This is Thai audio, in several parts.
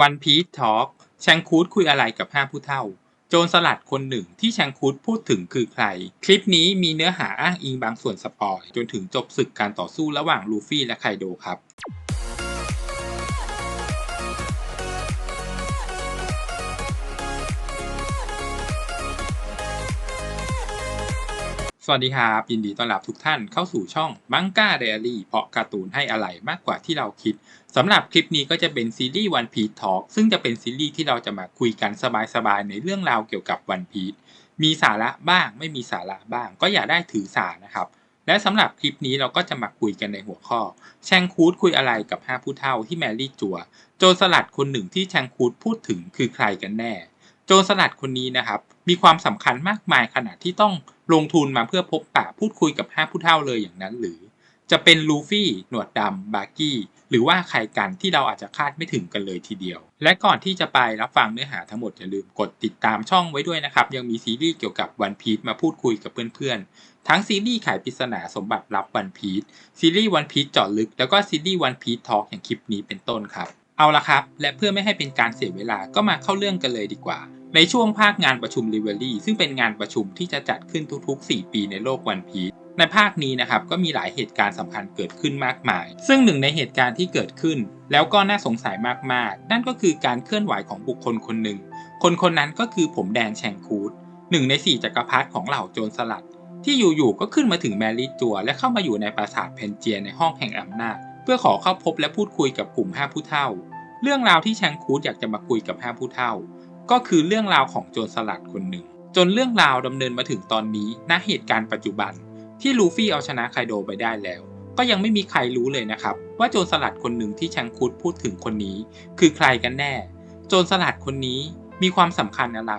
วันพีททอล์กแชงคูดคุยอะไรกับห้าผู้เท่า โจรสลัดคนหนึ่งที่แชงคูดพูดถึงคือใคร คลิปนี้มีเนื้อหาอ้างอิงบางส่วนสปอย จนถึงจบศึกการต่อสู้ระหว่างลูฟี่และไคโดครับ สวัสดีครับ ยินดีต้อนรับทุกท่านเข้าสู่ช่องมังกาเดลี่เพาะการ์ตูนให้อะไรมากกว่าที่เราคิดสำหรับคลิปนี้ก็จะเป็นซีรีส์ One Piece Talk ซึ่งจะเป็นซีรีส์ที่เราจะมาคุยกันสบายๆในเรื่องราวเกี่ยวกับ One Piece มีสาระบ้างไม่มีสาระบ้าง ก็อย่าได้ถือสานะครับ และสำหรับคลิปนี้เราก็จะมาคุยกันในหัวข้อ แชงคูดคุยอะไรกับห้าผู้เฒ่าที่แมรี่จัว โจรสลัดคนหนึ่งที่แชงคูดพูดถึงคือใครกันแน่ โจรสลัดคนนี้นะครับ มีความสำคัญมากมายขนาดที่ต้องลงทุนมาเพื่อพบปะพูดคุยกับห้าผู้เฒ่าเลยอย่างนั้นหรือ จะเป็นลูฟี่หนวดดำบาร์กี้หรือว่าใครกันที่เราอาจจะคาดไม่ถึงกันเลยทีเดียว และก่อนที่จะไปรับฟังเนื้อหาทั้งหมดอย่าลืมกดติดตามช่องไว้ด้วยนะครับ ยังมีซีรีส์เกี่ยวกับวันพี e มาพูดคุยกับเพื่อนๆ ทั้งซีรีส์ขายปริศนาสมบัติลับวันพี e ซีรีส์วันพี e เจาะลึก แล้วก็ซีรีส์วันพี e ทอล์กอย่างคลิปนี้เป็นต้นครับ เอาละครับ และเพื่อไม่ให้เป็นการเสียเวลาก็มาเข้าเรื่องกันเลยดีกว่า ในช่วงภาคงานประชุมริเวอรี่ซึ่งเป็นงานประชุมที่จะจัดขึ้นทุกๆ 4 ปีในโลกวันพี e ในภาคนี้นะครับก็มีหลายเหตุการณ์สำคัญเกิดขึ้นมากมาย ซึ่งหนึ่งในเหตุการณ์ที่เกิดขึ้น แล้วก็น่าสงสัยมากๆ นั่นก็คือการเคลื่อนไหวของบุคคลคนหนึ่ง คนคนนั้นก็คือผมแดงแชงคูดหนึ่งในสี่จักรพรรดิของเหล่าโจรสลัด ที่อยู่ๆก็ขึ้นมาถึงแมรี่จัว และเข้ามาอยู่ในปราสาทเพนเจียในห้องแห่งอำนาจ เพื่อขอเข้าพบและพูดคุยกับกลุ่มห้าผู้เฒ่า เรื่องราวที่แชงคูดอยากจะมาคุยกับห้าผู้เฒ่า ก็คือเรื่องราวของโจรสลัดคนหนึ่ง จนเรื่องราวดำเนินมาถึงตอนนี้ณเหตุการณ์ปัจจุบัน ที่ลูฟี่เอาชนะไคโดไปได้แล้ว ก็ยังไม่มีใครรู้เลยนะครับ ว่าโจรสลัดคนหนึ่งที่แชงคุดพูดถึงคนนี้ คือใครกันแน่ โจรสลัดคนนี้มีความสำคัญอะไร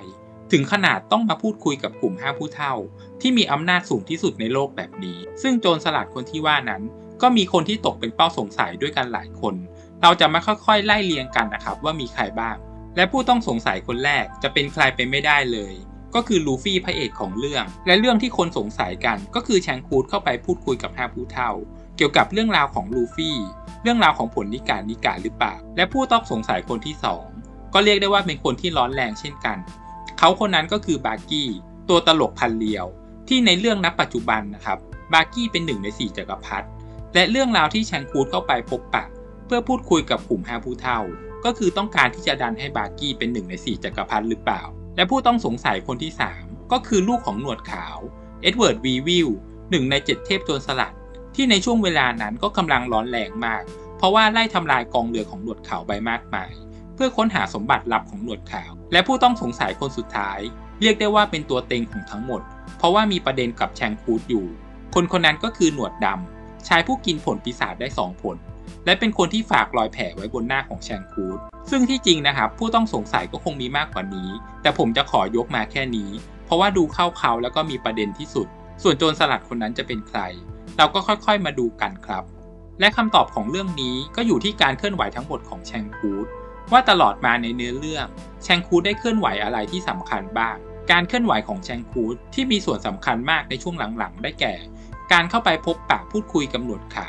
ถึงขนาดต้องมาพูดคุยกับกลุ่มห้าผู้เฒ่า ที่มีอำนาจสูงที่สุดในโลกแบบนี้ ซึ่งโจรสลัดคนที่ว่านั้น ก็มีคนที่ตกเป็นเป้าสงสัยด้วยกันหลายคน เราจะมาค่อยๆ ไล่เรียงกันนะครับว่ามีใครบ้าง และผู้ต้องสงสัยคนแรกจะเป็นใครไปไม่ได้เลย ก็คือลูฟี่พระเอกของเรื่อง และเรื่องที่คนสงสัยกันก็คือแชงคูดเข้าไปพูดคุยกับห้าผู้เฒ่า เกี่ยวกับเรื่องราวของลูฟี่ เรื่องราวของผลนิการนิการหรือเปล่า และผู้ต้องสงสัยคนที่สองก็เรียกได้ว่าเป็นคนที่ร้อนแรงเช่นกัน เขาคนนั้นก็คือบาร์กี้ตัวตลกพันเลียว ที่ในเรื่องนับปัจจุบันนะครับบาร์กี้เป็นหนึ่งในสี่จักรพรรดิและเรื่องราวที่แชงคูดเข้าไปพบปะ เพื่อพูดคุยกับกลุ่มห้าผู้เฒ่า ก็คือต้องการที่จะดันให้บาร์กี้เป็นหนึ่งในสี่จักรพรรดิหรือเปล่า และผู้ต้องสงสัยคนที่ 3 ก็คือลูกของหนวดขาวเอ็ดเวิร์ดวีวิลหนึ่งในเจ็ดเทพโจรสลัด ที่ในช่วงเวลานั้นก็กำลังร้อนแรงมาก เพราะว่าไล่ทำลายกองเรือของหนวดขาวไปมากมาย เพื่อค้นหาสมบัติลับของหนวดขาว และผู้ต้องสงสัยคนสุดท้าย เรียกได้ว่าเป็นตัวเต็งของทั้งหมด เพราะว่ามีประเด็นกับแชงคูดอยู่ คนคนนั้นก็คือหนวดดำชายผู้กินผลปีศาจได้สองผล และเป็นคนที่ฝากรอยแผลไว้บนหน้าของแชงคูดซึ่งที่จริงนะครับผู้ต้องสงสัยก็คงมีมากกว่านี้ แต่ผมจะขอยกมาแค่นี้ เพราะว่าดูเข้าเขาแล้วก็มีประเด็นที่สุด ส่วนโจรสลัดคนนั้นจะเป็นใคร เราก็ค่อยๆมาดูกันครับ และคำตอบของเรื่องนี้ก็อยู่ที่การเคลื่อนไหวทั้งหมดของแชงคูดว่าตลอดมาในเนื้อเรื่อง แชงคูดได้เคลื่อนไหวอะไรที่สำคัญบ้าง การเคลื่อนไหวของแชงคูดที่มีส่วนสำคัญมากในช่วงหลังๆ ได้แก่ การเข้าไปพบปะพูดคุยกับหนวดขาว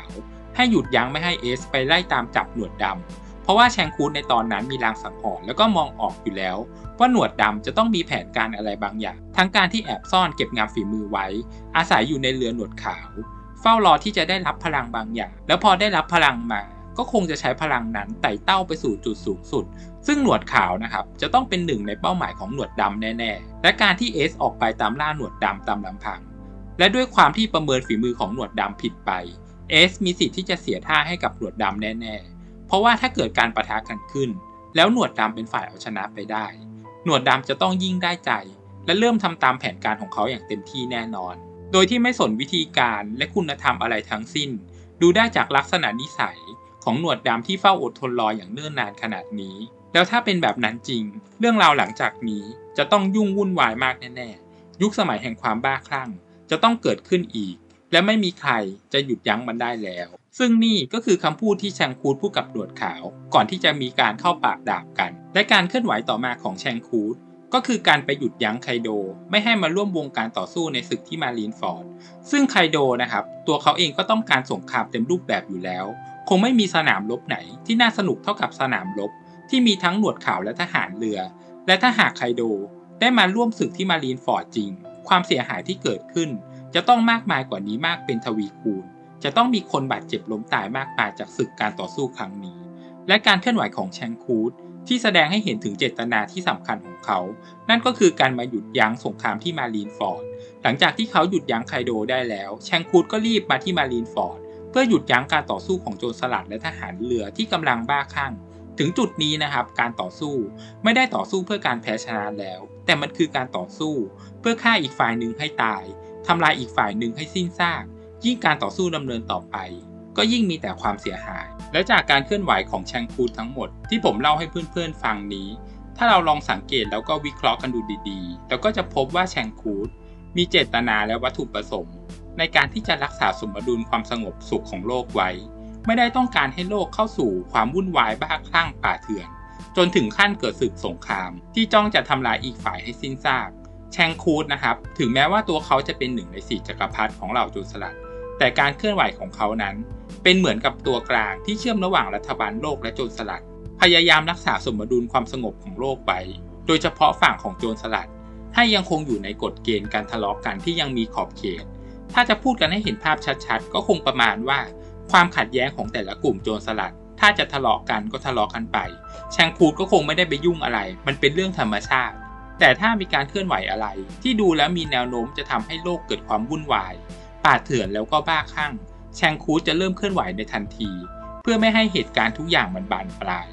ให้หยุดยั้งไม่ให้เอสไปไล่ตามจับหนวดดำ เพราะว่าแชงคูดในตอนนั้นมีลางสังหรณ์แล้วก็มองออกอยู่แล้ว ว่าหนวดดำจะต้องมีแผนการอะไรบางอย่าง ทั้งการที่แอบซ่อนเก็บงามฝีมือไว้ อาศัยอยู่ในเรือหนวดขาว เฝ้ารอที่จะได้รับพลังบางอย่าง แล้วพอได้รับพลังมา ก็คงจะใช้พลังนั้นไต่เต้าไปสู่จุดสูงสุด ซึ่งหนวดขาวนะครับจะต้องเป็นหนึ่งในเป้าหมายของหนวดดำแน่ๆ และการที่เอสออกไปตามล่าหนวดดำตามลำพัง และด้วยความที่ประเมินฝีมือของหนวดดำผิดไป เอสมีสิทธิ์ที่จะเสียท่าให้กับหนวดดำแน่ๆ เพราะว่าถ้าเกิดการประทะกันขึ้น แล้วหนวดดำเป็นฝ่ายเอาชนะไปได้ หนวดดำจะต้องยิ่งได้ใจ และเริ่มทำตามแผนการของเขาอย่างเต็มที่แน่นอน โดยที่ไม่สนวิธีการและคุณธรรมอะไรทั้งสิ้น ดูได้จากลักษณะนิสัยของหนวดดำที่เฝ้าอดทนรออย่างเนิ่นนานขนาดนี้ แล้วถ้าเป็นแบบนั้นจริง เรื่องราวหลังจากนี้จะต้องยุ่งวุ่นวายมากแน่ๆ ยุคสมัยแห่งความบ้าคลั่ง จะต้องเกิดขึ้นอีก และไม่มีใครจะหยุดยั้งมันได้แล้ว ซึ่งนี่ก็คือคำพูดที่แชงคูดพูดกับหนวดขาว ก่อนที่จะมีการเข้าปากดาบกัน และการเคลื่อนไหวต่อมาของแชงคูดก็คือการไปหยุดยั้งไคโด ไม่ให้มาร่วมวงการต่อสู้ในศึกที่มารีนฟอร์ด ซึ่งไคโดนะครับ ตัวเขาเองก็ต้องการสงครามเต็มรูปแบบอยู่แล้ว คงไม่มีสนามรบไหนที่น่าสนุกเท่ากับสนามรบ ที่มีทั้งหนวดขาวและทหารเรือ และถ้าหากไคโด ได้มาร่วมศึกที่มารีนฟอร์ดจริง ความเสียหายที่เกิดขึ้น จะต้องมากมายกว่านี้มากเป็นทวีคูณ จะต้องมีคนบาดเจ็บล้มตายมากมายจากศึกการต่อสู้ครั้งนี้ และการเคลื่อนไหวของแชงคูดที่แสดงให้เห็นถึงเจตนาที่สำคัญของเขา นั่นก็คือการมาหยุดยั้งสงครามที่มารีนฟอร์ด หลังจากที่เขาหยุดยั้งไคโดได้แล้ว แชงคูดก็รีบมาที่มารีนฟอร์ด เพื่อหยุดยั้งการต่อสู้ของโจรสลัดและทหารเรือที่กำลังบ้าคลั่ง ถึงจุดนี้นะครับ การต่อสู้ไม่ได้ต่อสู้เพื่อการแพ้ชนะแล้ว แต่มันคือการต่อสู้ เพื่อฆ่าอีกฝ่ายหนึ่งให้ตาย ทำลายอีกฝ่ายหนึ่งให้สิ้นซาก ยิ่งการต่อสู้ดำเนินต่อไป ก็ยิ่งมีแต่ความเสียหาย และจากการเคลื่อนไหวของแชงคูดทั้งหมดที่ผมเล่าให้เพื่อนๆฟังนี้ ถ้าเราลองสังเกตแล้วก็วิเคราะห์กันดูดีๆแล้วก็จะพบว่าแชงคูดมีเจตนาและวัตถุประสงค์ ในการที่จะรักษาสมดุลความสงบสุขของโลกไว้ ไม่ได้ต้องการให้โลกเข้าสู่ความวุ่นวายบ้าคลั่งป่าเถื่อน จนถึงขั้นเกิดศึกสงคราม ที่จ้องจะทำลายอีกฝ่ายให้สิ้นซาก แชงคูดนะครับ ถึงแม้ว่าตัวเขาจะเป็นหนึ่งในสี่จักรพรรดิของเหล่าโจรสลัด แต่การเคลื่อนไหวของเขานั้น เป็นเหมือนกับตัวกลางที่เชื่อมระหว่างรัฐบาลโลกและโจรสลัด พยายามรักษาสมดุลความสงบของโลกไว้ โดยเฉพาะฝั่งของโจรสลัด ให้ยังคงอยู่ในกฎเกณฑ์การทะเลาะกันที่ยังมีขอบเขต ถ้าจะพูดกันให้เห็นภาพชัดๆ ก็คงประมาณว่า ความขัดแย้งของแต่ละกลุ่มโจรสลัด ถ้าจะทะเลาะกันก็ทะเลาะกันไป แชงคูดก็คงไม่ได้ไปยุ่งอะไร มันเป็นเรื่องธรรมชาติ แต่ถ้ามีการเคลื่อนไหวอะไร ที่ดูแล้วมีแนวโน้มจะทำให้โลกเกิดความวุ่นวาย ป่าเถื่อนแล้วก็บ้าคลั่ง แชงคูจะเริ่มเคลื่อนไหวในทันที เพื่อไม่ให้เหตุการณ์ทุกอย่างมันบานปลาย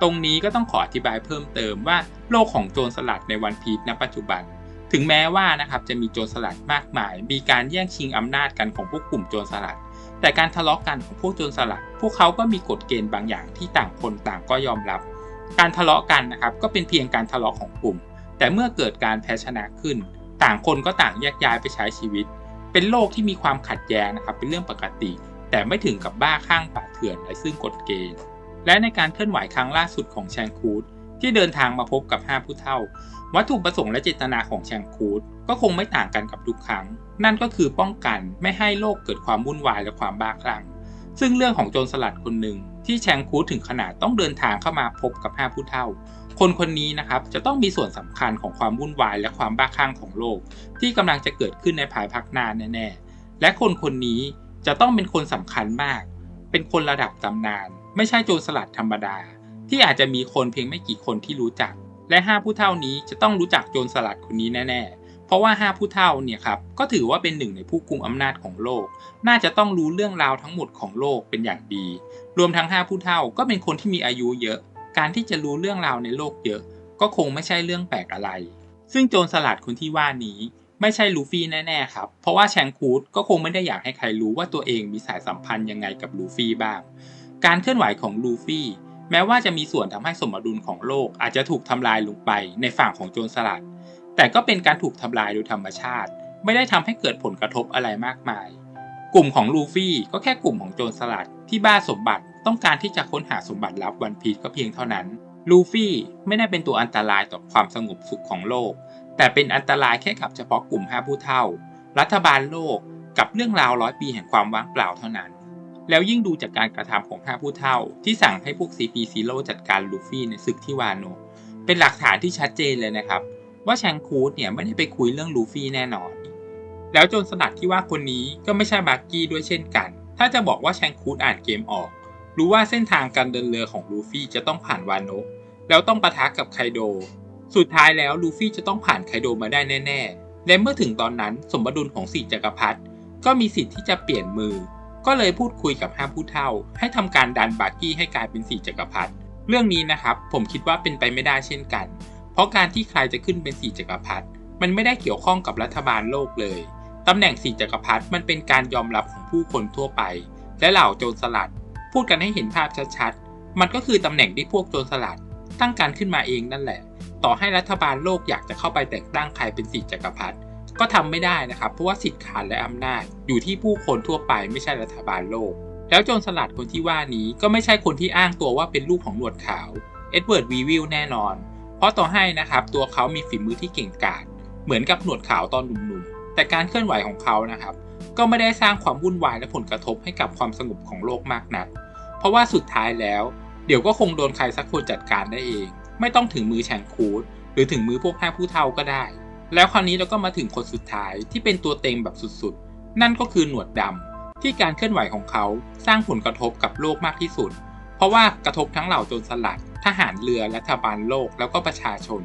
ตรงนี้ก็ต้องขออธิบายเพิ่มเติมว่าโลกของโจรสลัดในวันพีชณปัจจุบัน ถึงแม้ว่านะครับจะมีโจรสลัดมากมาย มีการแย่งชิงอำนาจกันของพวกกลุ่มโจรสลัด แต่การทะเลาะกันของพวกโจรสลัด พวกเขาก็มีกฎเกณฑ์บางอย่างที่ต่างคนต่างก็ยอมรับ การทะเลาะกันนะครับก็เป็นเพียงการทะเลาะของกลุ่ม แต่เมื่อเกิดการแพ้ชนะขึ้น ต่างคนก็ต่างแยกย้ายไปใช้ชีวิต เป็นโลกที่มีความขัดแย้งนะครับเป็นเรื่องปกติ แต่ไม่ถึงกับบ้าข้างป่าเถื่อนไร้ซึ่งกฎเกณฑ์ และในการเคลื่อนไหวครั้งล่าสุดของแชงคูดที่เดินทางมาพบกับห้าผู้เฒ่า วัตถุประสงค์และเจตนาของแชงคูดก็คงไม่ต่างกันกับทุกครั้ง นั่นก็คือป้องกันไม่ให้โลกเกิดความวุ่นวายและความบ้าคลั่งซึ่งเรื่องของโจรสลัดคนหนึ่งที่แชงคูดถึงขนาดต้องเดินทางเข้ามาพบกับห้าผู้เฒ่า คนคนนี้นะครับจะต้องมีส่วนสำคัญของความวุ่นวายและความบ้าคลั่งของโลก ที่กำลังจะเกิดขึ้นในภายภาคหน้าแน่ๆ และคนคนนี้จะต้องเป็นคนสำคัญมาก เป็นคนระดับตำนาน ไม่ใช่โจรสลัดธรรมดา ที่อาจจะมีคนเพียงไม่กี่คนที่รู้จัก และห้าผู้เฒ่านี้จะต้องรู้จักโจรสลัดคนนี้แน่ๆ เพราะว่าห้าผู้เฒ่าเนี่ยครับก็ถือว่าเป็นหนึ่งในผู้กุมอำนาจของโลก น่าจะต้องรู้เรื่องราวทั้งหมดของโลกเป็นอย่างดี รวมทั้งห้าผู้เฒ่าก็เป็นคนที่มีอายุเยอะ การที่จะรู้เรื่องราวในโลกเยอะ ก็คงไม่ใช่เรื่องแปลกอะไร ซึ่งโจรสลัดคนที่ว่านี้ไม่ใช่ลูฟี่แน่ๆครับ เพราะว่าแชงคูดก็คงไม่ได้อยากให้ใครรู้ว่าตัวเองมีสายสัมพันธ์ยังไงกับลูฟี่บ้าง การเคลื่อนไหวของลูฟี่แม้ว่าจะมีส่วนทำให้สมดุลของโลกอาจจะถูกทำลายลงไปในฝั่งของโจรสลัด แต่ก็เป็นการถูกทำลายโดยธรรมชาติ ไม่ได้ทำให้เกิดผลกระทบอะไรมากมาย กลุ่มของลูฟี่ก็แค่กลุ่มของโจรสลัดที่บ้าสมบัติ ต้องการที่จะค้นหาสมบัติลับวันพีชก็เพียงเท่านั้น ลูฟี่ไม่ได้เป็นตัวอันตรายต่อความสงบสุขของโลก แต่เป็นอันตรายแค่กับเฉพาะกลุ่มห้าผู้เฒ่า รัฐบาลโลกกับเรื่องราวร้อยปีแห่งความว่างเปล่าเท่านั้น แล้วยิ่งดูจากการกระทำของห้าผู้เฒ่า ที่สั่งให้พวก CP Zero จัดการลูฟี่ในศึกที่วานโน เป็นหลักฐานที่ชัดเจนเลยนะครับ ว่าแชงคูดเนี่ยไม่ได้ไปคุยเรื่องลูฟี่แน่นอน แล้วโจนสลัดที่ว่าคนนี้ก็ไม่ใช่บักกี้ด้วยเช่นกัน ถ้าจะบอกว่าแชงคูดอ่านเกมออก รู้ว่าเส้นทางการเดินเรือของลูฟี่จะต้องผ่านวาโนะแล้วต้องปะทะกับไคโด สุดท้ายแล้วลูฟี่จะต้องผ่านไคโดมาได้แน่ ๆ และเมื่อถึงตอนนั้นสมดุลของสี่จักรพรรดิก็มีสิทธิ์ที่จะเปลี่ยนมือ ก็เลยพูดคุยกับห้าผู้เฒ่า ให้ทำการดันบักกี้ให้กลายเป็นสี่จักรพรรดิเรื่องนี้นะครับผมคิดว่าเป็นไปไม่ได้เช่นกัน เพราะการที่ใครจะขึ้นเป็นสี่จักรพรรดิมันไม่ได้เกี่ยวข้องกับรัฐบาลโลกเลยตำแหน่งสี่จักรพรรดิมันเป็นการยอมรับของผู้คนทั่วไป และเหล่าโจรสลัด พูดกันให้เห็นภาพชัดๆ มันก็คือตำแหน่งที่พวกโจรสลัด ตั้งการขึ้นมาเองนั่นแหละ ต่อให้รัฐบาลโลกอยากจะเข้าไปแต่งตั้งใครเป็นสี่จักรพรรดิก็ทำไม่ได้นะครับ เพราะว่าสิทธิ์ขาดและอำนาจ อยู่ที่ผู้คนทั่วไปไม่ใช่รัฐบาลโลก แล้วโจรสลัดคนที่ว่านี้ก็ไม่ใช่คนที่อ้างตัวว่าเป็นลูกของหนวดขาว เอ็ดเวิร์ดวีวิลแน่นอน เพราะต่อให้นะครับตัวเขามีฝีมือที่เก่งกาจเหมือนกับหนวดขาวตอนหนุ่มๆ แต่การเคลื่อนไหวของเขานะครับ ก็ไม่ได้สร้างความวุ่นวายและผลกระทบให้กับความสงบของโลกมากนัก เพราะว่าสุดท้ายแล้ว เดี๋ยวก็คงโดนใครสักคนจัดการได้เอง ไม่ต้องถึงมือแชงคูดหรือถึงมือพวกห้าผู้เฒ่าก็ได้ แล้วคราวนี้เราก็มาถึงคนสุดท้ายที่เป็นตัวเต็งแบบสุดๆ นั่นก็คือหนวดดำที่การเคลื่อนไหวของเขาสร้างผลกระทบกับโลกมากที่สุด เพราะว่ากระทบทั้งเหล่าโจรสลัด ทหารเรือรัฐบาลโลกแล้วก็ประชาชน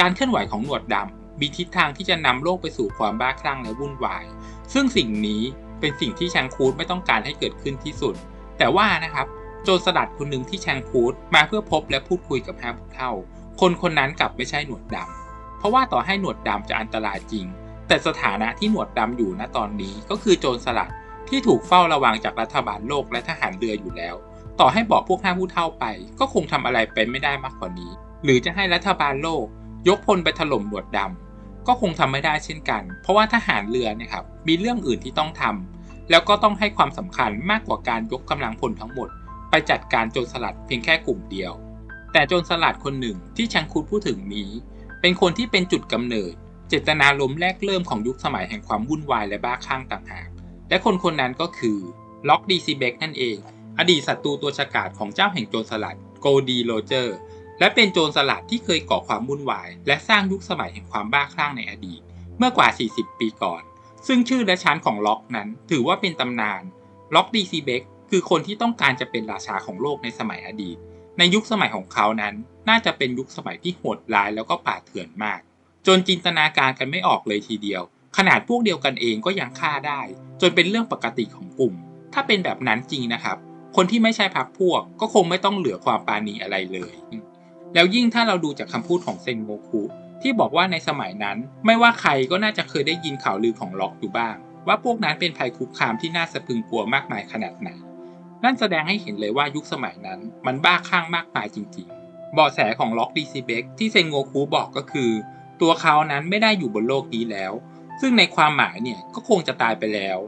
การเคลื่อนไหวของหนวดดำมีทิศทางที่จะนำโลกไปสู่ความบ้าคลั่งและวุ่นวาย ซึ่งสิ่งนี้เป็นสิ่งที่แชงคูดไม่ต้องการให้เกิดขึ้นที่สุด แต่ว่านะครับโจรสลัดคนหนึ่งที่แชงคูดมาเพื่อพบและพูดคุยกับห้าผู้เฒ่า คนคนนั้นกลับไม่ใช่หนวดดำเพราะว่าต่อให้หนวดดำจะอันตรายจริง แต่สถานะที่หนวดดำอยู่ณตอนนี้ก็คือโจรสลัดที่ถูกเฝ้าระวังจากรัฐบาลโลกและทหารเรืออยู่แล้ว ต่อให้บอกพวกห้าผู้เฒ่าไป ก็คงทำอะไรไปไม่ได้มากกว่านี้ หรือจะให้รัฐบาลโลก ยกพลไปถล่มหนวดดำก็คงทำไม่ได้เช่นกัน เพราะว่าทหารเรือเนี่ยครับมีเรื่องอื่นที่ต้องทำ แล้วก็ต้องให้ความสำคัญมากกว่าการยกกำลังพลทั้งหมด ไปจัดการโจรสลัดเพียงแค่กลุ่มเดียว แต่โจรสลัดคนหนึ่งที่ชังคุดพูดถึงนี้ เป็นคนที่เป็นจุดกำเนิด เจตนาลมณ์แรกเริ่มของยุคสมัยแห่งความวุ่นวายและบ้าคลั่งต่างหาก และคนคนนั้นก็คือล็อกดีซีเบกนั่นเอง อดีตศัตรูตัวฉกาจของเจ้าแห่งโจรสลัดโกดีโรเจอร์ และเป็นโจรสลัดที่เคยก่อความวุ่นวาย และสร้างยุคสมัยแห่งความบ้าคลั่งในอดีต เมื่อกว่า 40 ปีก่อน ซึ่งชื่อและชั้นของล็อกนั้น ถือว่าเป็นตำนาน ล็อกดีซีเบกคือคนที่ต้องการจะเป็นราชาของโลกในสมัยอดีต ในยุคสมัยของเขานั้น น่าจะเป็นยุคสมัยที่โหดร้ายแล้วก็ป่าเถื่อนมาก จนจินตนาการกันไม่ออกเลยทีเดียว ขนาดพวกเดียวกันเองก็ยังฆ่าได้ จนเป็นเรื่องปกติของกลุ่ม ถ้าเป็นแบบนั้นจริงนะครับ คนที่ไม่ใช่พักพวก ก็คงไม่ต้องเหลือความปาณีอะไรเลย แล้วยิ่งถ้าเราดูจากคำพูดของเซนโงคุ ที่บอกว่าในสมัยนั้นไม่ว่าใครก็น่าจะเคยได้ยินข่าวลือของล็อกอยู่บ้าง ว่าพวกนั้นเป็นภัยคุกคามที่น่าสะพึงกลัวมากมายขนาดไหนนั่นแสดงให้เห็นเลยว่ายุคสมัยนั้นมันบ้าคลั่งมากมายจริงๆเบาะแสของล็อกดีซีเบกที่เซนโงคุบอกก็คือ ตัวเขานั้นไม่ได้อยู่บนโลกนี้แล้ว ซึ่งในความหมายเนี่ยก็คงจะตายไปแล้ว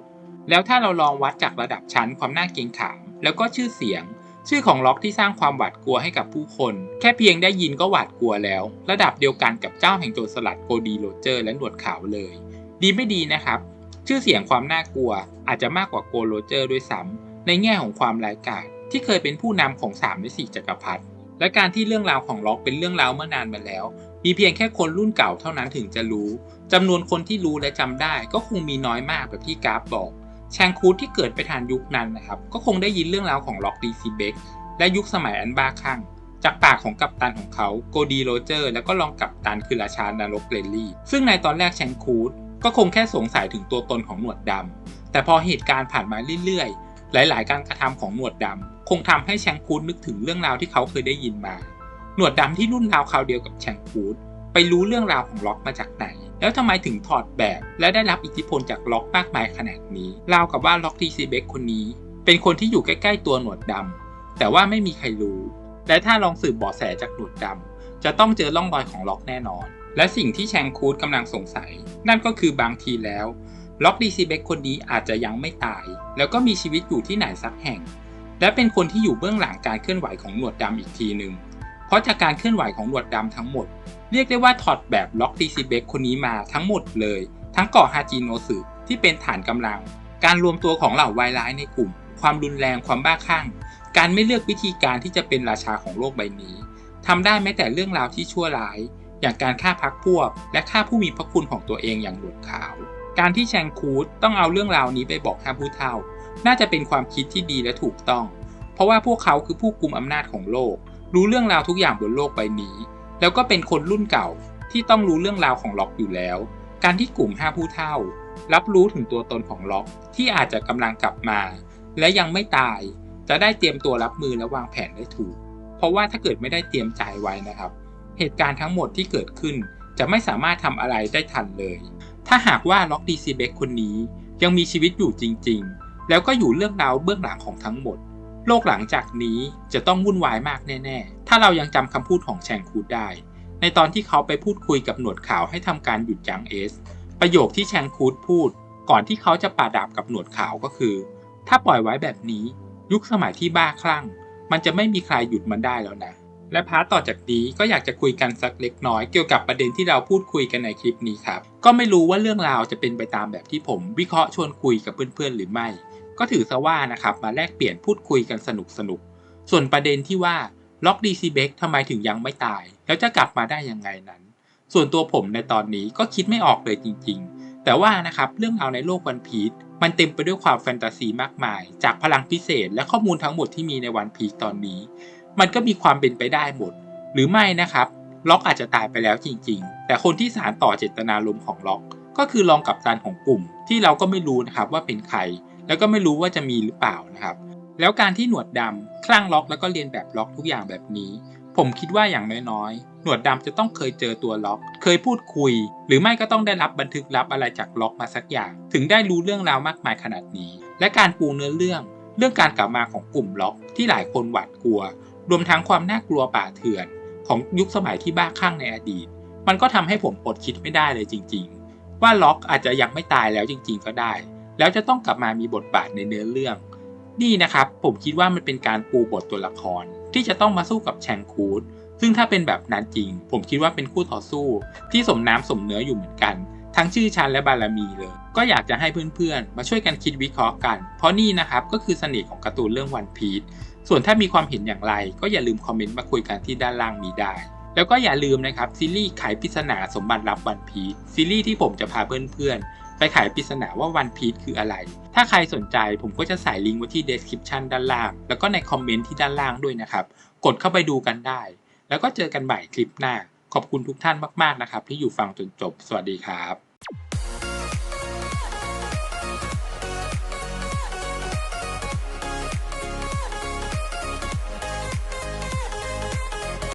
แล้วถ้าเราลองวัดจากระดับชั้นความน่าเกรงขาม แล้วก็ชื่อเสียง ชื่อของล็อกที่สร้างความหวาดกลัวให้กับผู้คน แค่เพียงได้ยินก็หวาดกลัวแล้ว ระดับเดียวกันกับเจ้าแห่งโจรสลัดโกดีโรเจอร์และหนวดขาวเลย ดีไม่ดีนะครับ ชื่อเสียงความน่ากลัวอาจจะมากกว่าโกโรเจอร์ด้วยซ้ำในแง่ของความร้ายกาจที่เคยเป็นผู้นำของ3ใน4จักรพรรดิและการที่เรื่องราวของล็อกเป็นเรื่องราวเมื่อนานมาแล้ว มีเพียงแค่คนรุ่นเก่าเท่านั้นถึงจะรู้จำนวนคนที่รู้และจำได้ก็คงมีน้อยมากแบบที่กราฟบอก แชงคูดที่เกิดไปทันยุคนั้นนะครับ ก็คงได้ยินเรื่องราวของล็อกดีซีเบกและยุคสมัยอันบ้าคลั่งจากปากของกัปตันของเขาโกดีโรเจอร์ แล้วก็รองกัปตันคือราชานรกเรลลี่ ซึ่งในตอนแรกแชงคูดก็คงแค่สงสัยถึงตัวตนของหนวดดำแต่พอเหตุการณ์ผ่านมาเรื่อยๆ หลายๆ การกระทำของหนวดดำคงทำให้แชงคูดนึกถึงเรื่องราวที่เขาเคยได้ยินมา หนวดดำที่รุ่นราวคราวเดียวกับแชงคูดไปรู้เรื่องราวของล็อกมาจากไหน แล้วทำไมถึงถอดแบบ และได้รับอิทธิพลจากล็อกมากมายขนาดนี้ราวกับว่าล็อกทีซีเบกคนนี้ เป็นคนที่อยู่ใกล้ ๆ ตัวหนวดดำแต่ว่าไม่มีใครรู้ และถ้าลองสืบเบาะแสจากหนวดดำจะต้องเจอร่องรอยของล็อกแน่นอน และสิ่งที่แชงคูดกำลังสงสัย นั่นก็คือบางทีแล้วล็อกดีซีเบกคนนี้อาจจะยังไม่ตาย แล้วก็มีชีวิตอยู่ที่ไหนสักแห่ง และเป็นคนที่อยู่เบื้องหลังการเคลื่อนไหวของหนวดดำอีกทีหนึ่ง เพราะจากการเคลื่อนไหวของหนวดดำทั้งหมด เรียกได้ว่าถอดแบบล็อกดีซีเบกคนนี้มาทั้งหมดเลย ทั้งเกาะฮาจิโนสึที่เป็นฐานกำลัง การรวมตัวของเหล่าวายร้ายในกลุ่ม ความรุนแรงความบ้าคลั่ง การไม่เลือกวิธีการที่จะเป็นราชาของโลกใบนี้ทำได้แม้แต่เรื่องราวที่ชั่วร้าย อย่างการฆ่าพักพวก และฆ่าผู้มีพระคุณของตัวเองอย่างหนวดขาว การที่แชงคูดต้องเอาเรื่องราวนี้ไปบอกห้าผู้เฒ่า น่าจะเป็นความคิดที่ดีและถูกต้อง เพราะว่าพวกเขาคือผู้กุมอำนาจของโลก รู้เรื่องราวทุกอย่างบนโลกใบนี้ แล้วก็เป็นคนรุ่นเก่าที่ต้องรู้เรื่องราวของล็อกอยู่แล้ว การที่กลุ่มห้าผู้เฒ่า รับรู้ถึงตัวตนของล็อกที่อาจจะกำลังกลับมา และยังไม่ตาย จะได้เตรียมตัวรับมือและวางแผนได้ถูก เพราะว่าถ้าเกิดไม่ได้เตรียมใจไว้นะครับ เหตุการณ์ทั้งหมดที่เกิดขึ้น จะไม่สามารถทำอะไรได้ทันเลย ถ้าหากว่าล็อกดีซีเบกคนนี้ยังมีชีวิตอยู่จริง ๆ แล้วก็อยู่เรื่องราวเบื้องหลังของทั้งหมด โลกหลังจากนี้จะต้องวุ่นวายมากแน่ๆ ถ้าเรายังจำคำพูดของแชงคูดได้ ในตอนที่เขาไปพูดคุยกับหนวดขาวให้ทำการหยุดยั้งเอส ประโยคที่แชงคูดพูด ก่อนที่เขาจะปาดาบกับหนวดขาวก็คือ ถ้าปล่อยไว้แบบนี้ ยุคสมัยที่บ้าคลั่ง มันจะไม่มีใครหยุดมันได้แล้วนะและพาร์ตต่อจากนี้ก็อยากจะคุยกันสักเล็กน้อยเกี่ยวกับประเด็นที่เราพูดคุยกันในคลิปนี้ครับ ก็ไม่รู้ว่าเรื่องราวจะเป็นไปตามแบบที่ผมวิเคราะห์ชวนคุยกับเพื่อนๆหรือไม่ ก็ถือซะว่านะครับมาแลกเปลี่ยนพูดคุยกันสนุกสนุก ส่วนประเด็นที่ว่าล็อกดีซีเบกทำไมถึงยังไม่ตาย แล้วจะกลับมาได้ยังไงนั้น ส่วนตัวผมในตอนนี้ก็คิดไม่ออกเลยจริง ๆ แต่ว่านะครับเรื่องราวในโลกวันพีชมันเต็มไปด้วยความแฟนตาซีมากมาย จากพลังพิเศษและข้อมูลทั้งหมดที่มีในวันพีชตอนนี้ มันก็มีความเป็นไปได้หมด หรือไม่นะครับ ล็อกอาจจะตายไปแล้วจริง ๆ แต่คนที่สารต่อเจตนารมณ์ของล็อก ก็คือรองกัปตันของกลุ่ม ที่เราก็ไม่รู้นะครับว่าเป็นใคร แล้วก็ไม่รู้ว่าจะมีหรือเปล่านะครับ แล้วการที่หนวดดำคลั่งล็อกแล้วก็เรียนแบบล็อกทุกอย่างแบบนี้ ผมคิดว่าอย่างน้อยๆ หนวดดำจะต้องเคยเจอตัวล็อก เคยพูดคุย หรือไม่ก็ต้องได้รับบันทึกลับอะไรจากล็อกมาสักอย่าง ถึงได้รู้เรื่องราวมากมายขนาดนี้ และการปูเนื้อเรื่อง เรื่องการกลับมาของกลุ่มล็อก ที่หลายคนหวาดกลัว รวมทั้งความน่ากลัวป่าเถื่อน ของยุคสมัยที่บ้าคลั่งในอดีต มันก็ทำให้ผมอดคิดไม่ได้เลยจริง ๆ ว่าล็อกอาจจะยังไม่ตายแล้วจริง ๆ ก็ได้ แล้วจะต้องกลับมามีบทบาทในเนื้อเรื่อง นี่นะครับผมคิดว่ามันเป็นการปูบทตัวละคร ที่จะต้องมาสู้กับแชงคูดซึ่งถ้าเป็นแบบนั้นจริง ผมคิดว่าเป็นคู่ต่อสู้ ที่สมน้ำสมเนื้ออยู่เหมือนกัน ทั้งชื่อชั้นและบารมีเลย ก็อยากจะให้เพื่อนๆ มาช่วยกันคิดวิเคราะห์กัน เพราะนี่นะครับก็คือเสน่ห์ของการ์ตูนเรื่องวันพีชส่วนถ้ามีความเห็นอย่างไร ก็อย่าลืมคอมเมนต์มาคุยกันที่ด้านล่างมีได้แล้วก็อย่าลืมนะครับซีรีส์ไขปริศนาสมบัติลับวันพีชซีรีส์ที่ผมจะพาเพื่อนๆ ไปไขปริศนาว่าวันพีชคืออะไร ถ้าใครสนใจผมก็จะใส่ลิงก์ไว้ที่ description ด้านล่าง แล้วก็ในคอมเมนต์ที่ด้านล่างด้วยนะครับ กดเข้าไปดูกันได้ แล้วก็เจอกันใหม่คลิปหน้า ขอบคุณทุกท่านมากๆนะครับ ที่อยู่ฟังจนจบ สวัสดีครับ